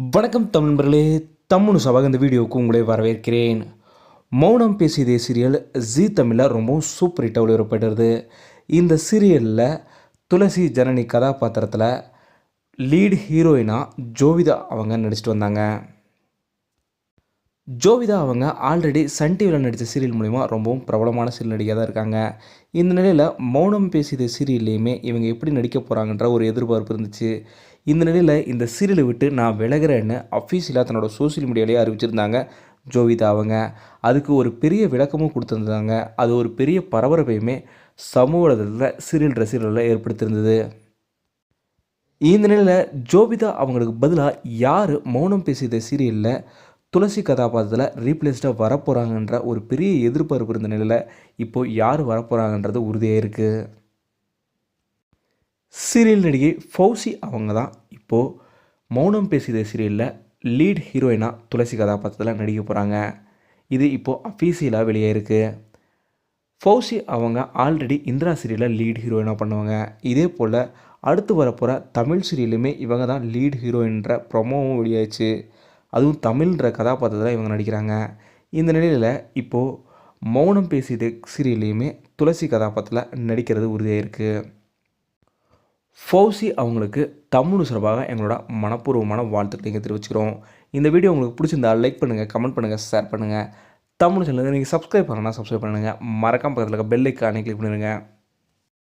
வணக்கம் தமிழ் நண்பர்களே தமிழ் சபாக இந்த வீடியோவுக்கு உங்களை வரவேற்கிறேன். மௌனம் பேசியதே சீரியல் ஜி தமிழில் ரொம்பவும் சூப்பர் ஹிட்டாக ஒளிபரப்பட்டது இந்த சீரியலில் துளசி ஜனனி கதாபாத்திரத்தில் லீட் ஹீரோயினாக ஜோவிதா அவங்க நடிச்சிட்டு வந்தாங்க. ஜோவிதா அவங்க ஆல்ரெடி சன் டிவியில் நடித்த சீரியல் மூலிமா ரொம்பவும் பிரபலமான சீரியல் நடிகையாக தான் இருக்காங்க. இந்த நிலையில் மௌனம் பேசியது சீரியல்லையுமே இவங்க எப்படி நடிக்க போகிறாங்கன்ற ஒரு எதிர்பார்ப்பு இருந்துச்சு. இந்த நிலையில் இந்த சீரியலை விட்டு நான் விலகிறேன்னு அஃபீஷியலாக தன்னோட சோஷியல் மீடியாலேயே அறிவிச்சிருந்தாங்க ஜோவிதா அவங்க. அதுக்கு ஒரு பெரிய விளக்கமும் கொடுத்துருந்தாங்க. அது ஒரு பெரிய பரபரப்பையுமே சமூகத்தில் சீரியல் ரசிகர்களில் ஏற்படுத்தியிருந்தது. இந்த நிலையில் ஜோபிதா அவங்களுக்கு பதிலாக யார் மௌனம் பேசியத சீரியலில் துளசி கதாபாத்திரத்தில் ரீப்ளேஸ்டாக வரப்போகிறாங்கன்ற ஒரு பெரிய எதிர்பார்ப்பு இருந்த நிலையில் இப்போது யார் வரப்போகிறாங்கன்றது உறுதியாக இருக்குது சீரியல் நடிகை ஃபௌசி அவங்க தான் இப்போது மௌனம் பேசிய சீரியலில் லீட் ஹீரோயினாக துளசி கதாபாத்திரத்தில் நடிக்க போகிறாங்க இது இப்போது அஃபீஷியலாக வெளியே இருக்குது ஃபௌசி அவங்க ஆல்ரெடி இந்திரா சீரியலில் லீட் ஹீரோயினாக பண்ணுவாங்க. இதே போல் அடுத்து வரப்போகிற தமிழ் சீரியலுமே இவங்க தான் லீட் ஹீரோயின்ற ப்ரொமோவும் வெளியாச்சு அதுவும் தமிழ்ன்ற கதாபாத்திரத்தில் இவங்க நடிக்கிறாங்க. இந்த நிலையில் இப்போது மௌனம் பேசியது சீரியல்லையுமே துளசி கதாபாத்திரத்தில் நடிக்கிறது உறுதியாக இருக்குது ஃபௌசி அவங்களுக்கு தமிழ் சார்பாக எங்களோட மனப்பூர்வமான வாழ்த்துக்களை இங்கே தெரிவிச்சுக்கிறோம். இந்த வீடியோ உங்களுக்கு பிடிச்சிருந்தா லைக் பண்ணுங்கள் கமெண்ட் பண்ணுங்கள் ஷேர் பண்ணுங்கள் தமிழ் சேனல் நீங்கள் சப்ஸ்கிரைப் பண்ணணும்னா சப்ஸ்கிரைப் பண்ணுங்கள் மறக்காம பக்கத்தில் இருக்க பெல் ஐக்கானே கிளிக் பண்ணிடுங்க